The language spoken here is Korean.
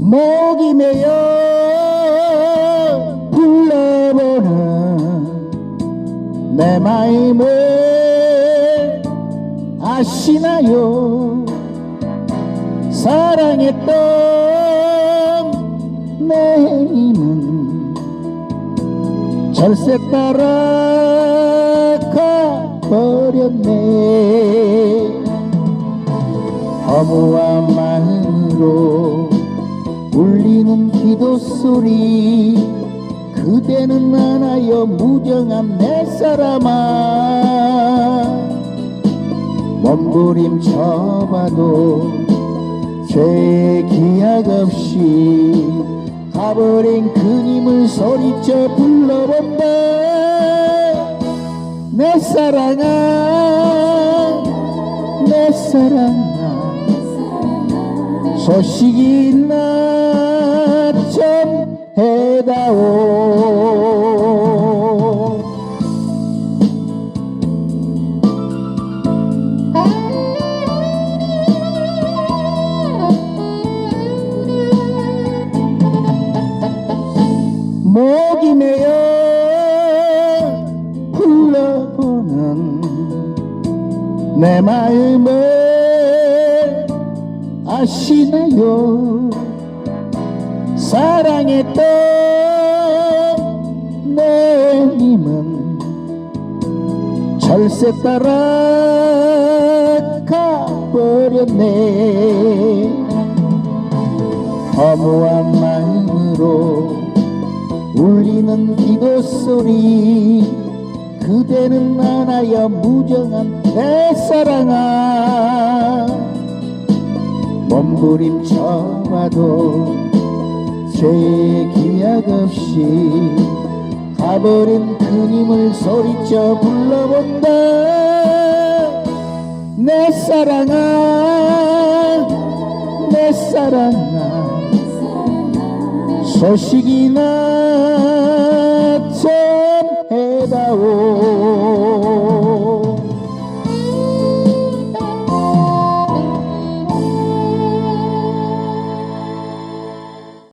목이 메어 불러보는 내 마음을 아시나요? 사랑했던 내 힘은 절세 따라 버렸네. 허무한 마음으로 울리는 기도 소리 그대는 나나여 무정한 내 사람아. 몸부림 쳐봐도 죄의 기약 없이 가버린 그님을 소리쳐 불러 내 사랑아 내 사랑아. 소식이 있나 좀 해다오 내 마음을 아시나요? 사랑했던 내 님은 절세 따라 가버렸네. 허무한 마음으로 울리는 기도 소리 그대는 나나여 무정한 내 사랑아. 몸부림쳐봐도 죄의 기약 없이 가버린 그님을 소리쳐 불러본다. 내 사랑아 내 사랑아. 소식이 나